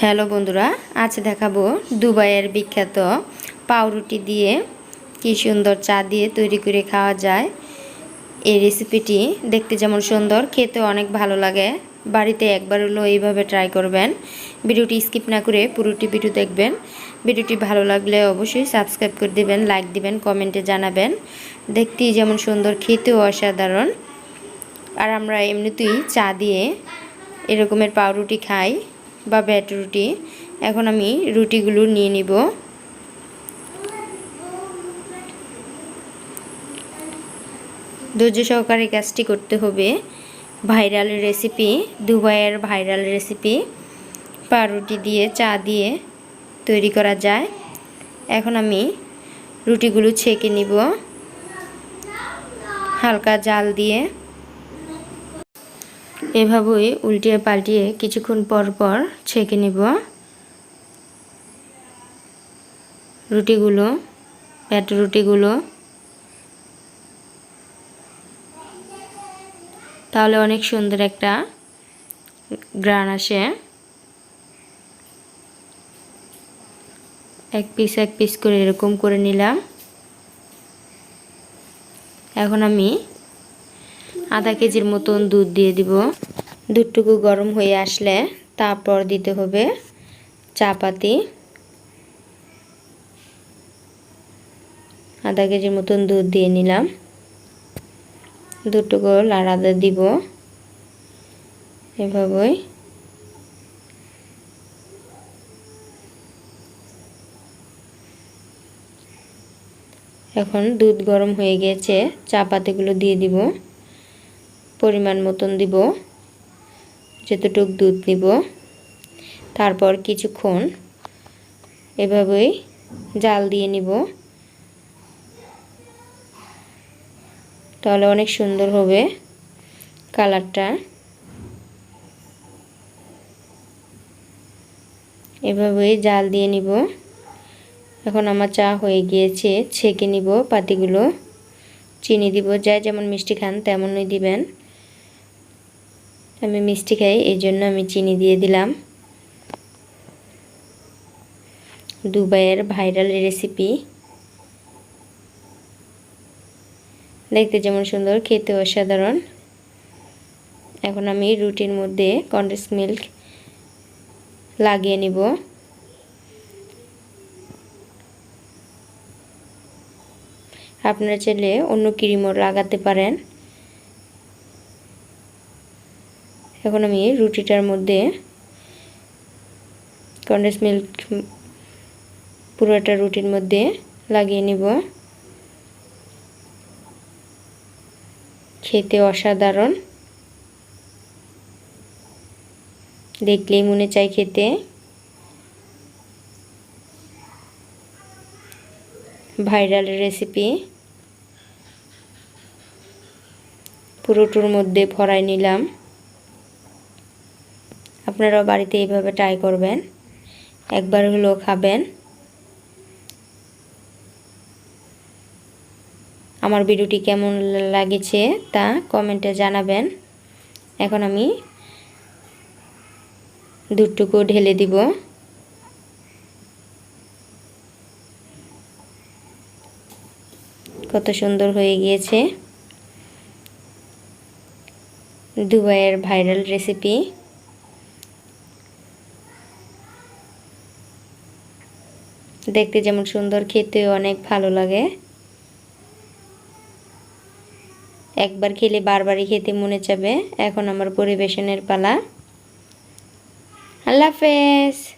Hello বন্ধুরা, আজ দেখাবো দুবাইয়ের বিখ্যাত পাউরুটি দিয়ে কি সুন্দর চা দিয়ে তৈরি করে খাওয়া যায়। এই রেসিপিটি দেখতে যেমন সুন্দর খেতে অনেক ভালো লাগে। বাড়িতে একবার হলো এইভাবে ট্রাই করবেন। ভিডিওটি স্কিপ না করে পুরোটি ভিডিও দেখবেন। ভিডিওটি ভালো লাগলে অবশ্যই সাবস্ক্রাইব করে দেবেন লাইক দিবেন কমেন্টে জানাবেন। দেখতেই যেমন সুন্দর, খেতেও অসাধারণ। আর আমরা এমনিতেই চা দিয়ে এরকমের পাউরুটি খাই। বা ব্যাট রুটি। এখন আমি রুটিগুলো নিয়ে নিব। ধৈর্য সহকারে কাজটি করতে হবে। ভাইরাল রেসিপি দুবাইয়ের ভাইরাল রেসিপি পাউরুটি দিয়ে, চা দিয়ে তৈরি করা যায়। এখন আমি রুটিগুলো ছেঁকে নিব। হালকা জাল দিয়ে এভাবেই উল্টিয়ে পাল্টিয়ে কিছুক্ষণ পর পর ছেঁকে নিব। রুটিগুলো প্যাট রুটিগুলো। তাহলে অনেক সুন্দর একটা গ্রান আসে। এক পিস এক পিস করে এরকম করে নিলাম। এখন আমি আধা কেজির মতন দুধ দিয়ে দিব। দুধটুকু গরম হয়ে আসলে তারপর দিতে হবে চা পাতি আধা কেজির মতন দুধ দিয়ে নিলাম। দুটুকু লাড়াতে দিব এভাবেই। এখন দুধ গরম হয়ে গেছে চা পাতিগুলো দিয়ে দিব। পরিমাণ মতন দিব, যতটুক দুধ দিব তারপর কিছুক্ষণ এভাবেই জাল দিয়ে নিব। তাহলে অনেক সুন্দর হবে কালারটা। এভাবেই জাল দিয়ে নিব। এখন আমার চা হয়ে গিয়েছে, ছেঁকে নিব পাতিগুলো। চিনি দিব, যা যেমন মিষ্টি খান তেমনই দিবেন। আমি মিষ্টি খাই, এই জন্য আমি চিনি দিয়ে দিলাম। দুবাইয়ের ভাইরাল রেসিপি দেখতে যেমন সুন্দর খেতে অসাধারণ। এখন আমি রুটির মধ্যে কন্ডেন্স মিল্ক লাগিয়ে নিব। আপনারা চাইলে অন্য ক্রিমও লাগাতে পারেন। এখন আমি রুটিটার মধ্যে কন্ডেন্স মিল্ক পুরোটা রুটির মধ্যে লাগিয়ে নিব। খেতে অসাধারণ। দেখলেই মনে চাই খেতে। ভাইরাল রেসিপি পুরোটোর মধ্যে ভরাই নিলাম। আপনারাও বাড়িতে এইভাবে ট্রাই করবেন। একবার হলেও খাবেন। আমার ভিডিওটি কেমন লাগেছে তা কমেন্টে জানাবেন। এখন আমি দুধটুকু ঢেলে দিব। কত সুন্দর হয়ে গিয়েছে। দুবাইয়ের ভাইরাল রেসিপি দেখতে যেমন সুন্দর খেতে অনেক ভালো লাগে। একবার খেলে বারবারই খেতে মনে চাবে। এখন আমার পরিবেশনের পালা। আল্লাহ হাফেজ।